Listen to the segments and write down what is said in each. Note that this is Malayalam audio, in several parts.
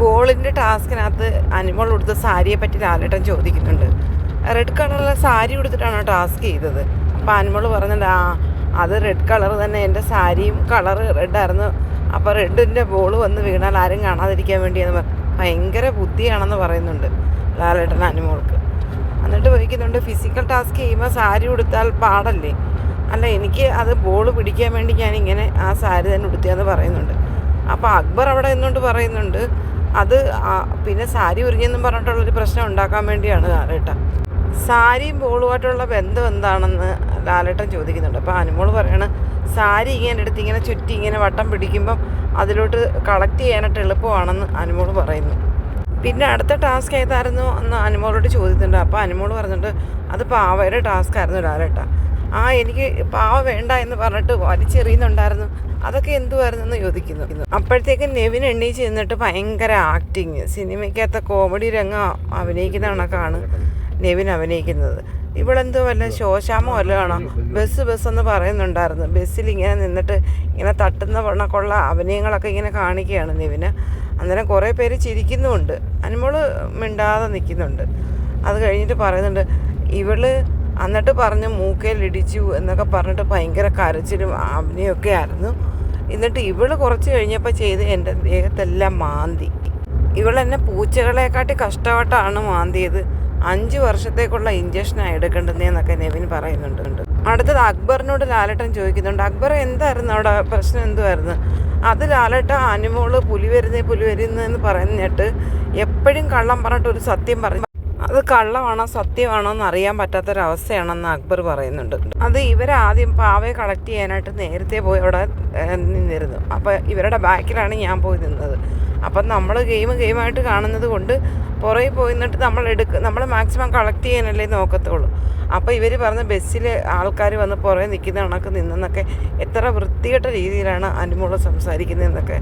ബോളിന്റെ ടാസ്കിനകത്ത് അനിമൾ ഉടുത്ത സാരിയെ പറ്റി ലാലേട്ടൻ ചോദിക്കുന്നുണ്ട്. റെഡ് കളറിലെ സാരി ഉടുത്തിട്ടാണോ ടാസ്ക് ചെയ്തത്? അപ്പോൾ അനിമൾ പറഞ്ഞിട്ട് ആ അത് റെഡ് കളർ തന്നെ. എന്റെ സാരിയും കളറ് റെഡായിരുന്നു അപ്പോൾ റെഡിന്റെ ബോൾ വന്ന് വീണാൽ ആരും കാണാതിരിക്കാൻ വേണ്ടിയെന്ന് ഭയങ്കര ബുദ്ധിയാണെന്ന് പറയുന്നുണ്ട് ലാലേട്ടൻ അനിമോൾക്ക്. എന്നിട്ട് ചോദിക്കുന്നുണ്ട് ഫിസിക്കൽ ടാസ്ക് ചെയ്യുമ്പോൾ സാരി ഉടുത്താൽ പാടല്ലേ? അല്ല എനിക്ക് അത് ബോൾ പിടിക്കാൻ വേണ്ടി ഞാൻ ഇങ്ങനെ ആ സാരി തന്നെ ഉടുത്തിയെന്ന് പറയുന്നുണ്ട്. അപ്പോൾ അക്ബർ അവിടെ നിന്നുകൊണ്ട് പറയുന്നുണ്ട് അത് പിന്നെ സാരി ഉരിഞ്ഞെന്നും പറഞ്ഞിട്ടുള്ളൊരു പ്രശ്നം ഉണ്ടാക്കാൻ വേണ്ടിയാണ് ലാലേട്ടൻ. സാരിയും ബോളുമായിട്ടുള്ള ബന്ധം എന്താണെന്ന് ലാലേട്ടൻ ചോദിക്കുന്നുണ്ട്. അപ്പോൾ അനുമോൾ പറയണ സാരി ഇങ്ങനെ എടുത്ത് ഇങ്ങനെ ചുറ്റി ഇങ്ങനെ വട്ടം പിടിക്കുമ്പം അതിലോട്ട് കളക്ട് ചെയ്യാനായിട്ട് എളുപ്പമാണെന്ന് അനുമോൾ പറയുന്നു. പിന്നെ അടുത്ത ടാസ്ക് ഏതായിരുന്നു എന്ന് അനുമോളോട് ചോദിക്കുന്നുണ്ട്. അപ്പോൾ അനുമോൾ പറഞ്ഞിട്ട് അത് പാവയുടെ ടാസ്ക് ആയിരുന്നു ലാലേട്ട. ആ എനിക്ക് പാവ വേണ്ട എന്ന് പറഞ്ഞിട്ട് വലിച്ചെറിയുന്നുണ്ടായിരുന്നു. അതൊക്കെ എന്തുമായിരുന്നു എന്ന് ചോദിക്കുന്നു. അപ്പോഴത്തേക്കും നെവിൻ എണ്ണീച്ച് ചെന്നിട്ട് ഭയങ്കര ആക്ടിങ് സിനിമയ്ക്കകത്ത കോമഡി രംഗം അഭിനയിക്കുന്ന കണക്കാണ് നെവിൻ അഭിനയിക്കുന്നത്. ഇവളെന്തോ വല്ല ശോശാമോ വല്ലതാണോ ബസ് ബസ് എന്ന് പറയുന്നുണ്ടായിരുന്നു. ബസ്സിൽ ഇങ്ങനെ നിന്നിട്ട് ഇങ്ങനെ തട്ടുന്ന കണക്കുള്ള അഭിനയങ്ങളൊക്കെ ഇങ്ങനെ കാണിക്കുകയാണ് നെവിന്. അന്നേരം കുറേ പേര് ചിരിക്കുന്നുമുണ്ട്. അനുമോൾ മിണ്ടാതെ നിൽക്കുന്നുണ്ട്. അത് കഴിഞ്ഞിട്ട് പറയുന്നുണ്ട് ഇവൾ എന്നിട്ട് പറഞ്ഞ് മൂക്കയിലിടിച്ചു എന്നൊക്കെ പറഞ്ഞിട്ട് ഭയങ്കര കരച്ചിലും അഭിനയൊക്കെ ആയിരുന്നു. എന്നിട്ട് ഇവൾ കുറച്ച് കഴിഞ്ഞപ്പോൾ ചെയ്ത് എന്റെ ദേഹത്തെല്ലാം മാന്തി. ഇവളെന്നെ പൂച്ചകളെക്കാട്ടി കഷ്ടപ്പെട്ടാണ് മാന്തിയത്. അഞ്ച് വർഷത്തേക്കുള്ള ഇഞ്ചക്ഷനാണ് എടുക്കേണ്ടതെന്നൊക്കെ നെവിൻ പറയുന്നുണ്ട്. അടുത്തത് അക്ബറിനോട് ലാലട്ടൻ ചോദിക്കുന്നുണ്ട്. അക്ബർ എന്തായിരുന്നു അവിടെ? പ്രശ്നം എന്തുമായിരുന്നു അത് ലാലട്ട അനുമോൾ പുലി വരുന്നേ പുലി വരുന്നതെന്ന് പറഞ്ഞിട്ട് എപ്പോഴും കള്ളം പറഞ്ഞിട്ട് ഒരു സത്യം പറഞ്ഞു. അത് കള്ളമാണോ സത്യമാണോ എന്ന് അറിയാൻ പറ്റാത്തൊരവസ്ഥയാണെന്ന് അക്ബർ പറയുന്നുണ്ട്. അത് ഇവരാദ്യം പാവയെ കളക്ട് ചെയ്യാനായിട്ട് നേരത്തെ പോയി അവിടെ നിന്നിരുന്നു. അപ്പോൾ ഇവരുടെ ബാക്കിലാണ് ഞാൻ പോയി നിന്നത്. അപ്പം നമ്മൾ ഗെയിം ഗെയിമായിട്ട് കാണുന്നത് കൊണ്ട് പുറകെ പോയി നിന്നിട്ട് നമ്മൾ എടുക്ക നമ്മൾ മാക്സിമം കളക്ട് ചെയ്യാനല്ലേ നോക്കത്തുള്ളൂ. അപ്പോൾ ഇവർ പറഞ്ഞ ബസ്സിൽ ആൾക്കാർ വന്ന് പുറകെ നിൽക്കുന്ന കണക്ക് നിന്നെന്നൊക്കെ എത്ര വൃത്തികെട്ട രീതിയിലാണ് അനുമോൾ സംസാരിക്കുന്നതെന്നൊക്കെ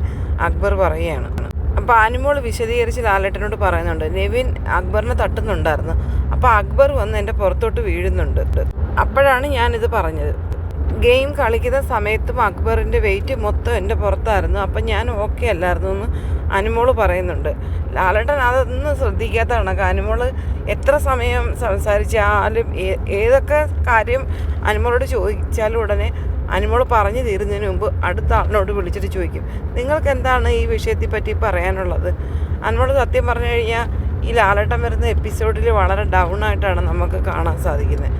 അക്ബർ പറയുകയാണ്. അപ്പോൾ ആനിമോൾ വിശദീകരിച്ച് ലാലേട്ടനോട് പറയുന്നുണ്ട് നെവിൻ അക്ബറിനെ തട്ടുന്നുണ്ടായിരുന്നു. അപ്പോൾ അക്ബർ വന്ന് എന്റെ പുറത്തോട്ട് വീഴുന്നുണ്ട്. അപ്പോഴാണ് ഞാനിത് പറഞ്ഞത്. ഗെയിം കളിക്കുന്ന സമയത്തും അക്ബറിന്റെ വെയിറ്റ് മൊത്തം എന്റെ പുറത്തായിരുന്നു. അപ്പം ഞാൻ ഓക്കെ അല്ലായിരുന്നു എന്ന് അനുമോൾ പറയുന്നുണ്ട്. ലാലേട്ടൻ അതൊന്നും ശ്രദ്ധിക്കാത്ത കണക്ക് അനുമോൾ എത്ര സമയം സംസാരിച്ചാലും ഏതൊക്കെ കാര്യം അനുമോളോട് ചോദിച്ചാലും ഉടനെ അനുമോൾ പറഞ്ഞു തീരുന്നതിന് മുമ്പ് അടുത്ത ആളിനോട് വിളിച്ചിട്ട് ചോദിക്കും നിങ്ങൾക്ക് എന്താണ് ഈ വിഷയത്തെ പറ്റി പറയാനുള്ളത്? അനുമോൾ സത്യം പറഞ്ഞു കഴിഞ്ഞാൽ ഈ ലാലട്ടം വരുന്ന എപ്പിസോഡിൽ വളരെ ഡൗൺ ആയിട്ടാണ് നമുക്ക് കാണാൻ സാധിക്കുന്നത്.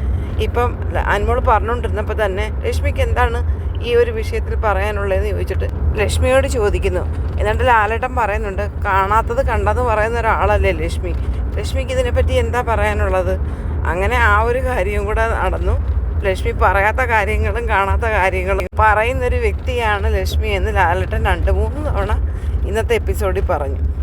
ഇപ്പം അനുമോൾ പറഞ്ഞുകൊണ്ടിരുന്നപ്പോൾ തന്നെ രശ്മിക്ക് എന്താണ് ഈ ഒരു വിഷയത്തിൽ പറയാനുള്ളതെന്ന് ചോദിച്ചിട്ട് ലക്ഷ്മിയോട് ചോദിക്കുന്നു. എന്നിട്ട് ലാലേട്ടൻ പറയുന്നുണ്ട് കാണാത്തത് കണ്ടെന്ന് പറയുന്ന ഒരാളല്ലേ ലക്ഷ്മി ലക്ഷ്മിക്ക് ഇതിനെപ്പറ്റി എന്താ പറയാനുള്ളത്? അങ്ങനെ ആ ഒരു കാര്യവും കൂടെ നടന്നു. ലക്ഷ്മി പറയാത്ത കാര്യങ്ങളും കാണാത്ത കാര്യങ്ങളും. പറയുന്നൊരു വ്യക്തിയാണ് ലക്ഷ്മി എന്ന് ലാലട്ടൻ രണ്ട് മൂന്ന് തവണ ഇന്നത്തെ എപ്പിസോഡിൽ പറഞ്ഞു.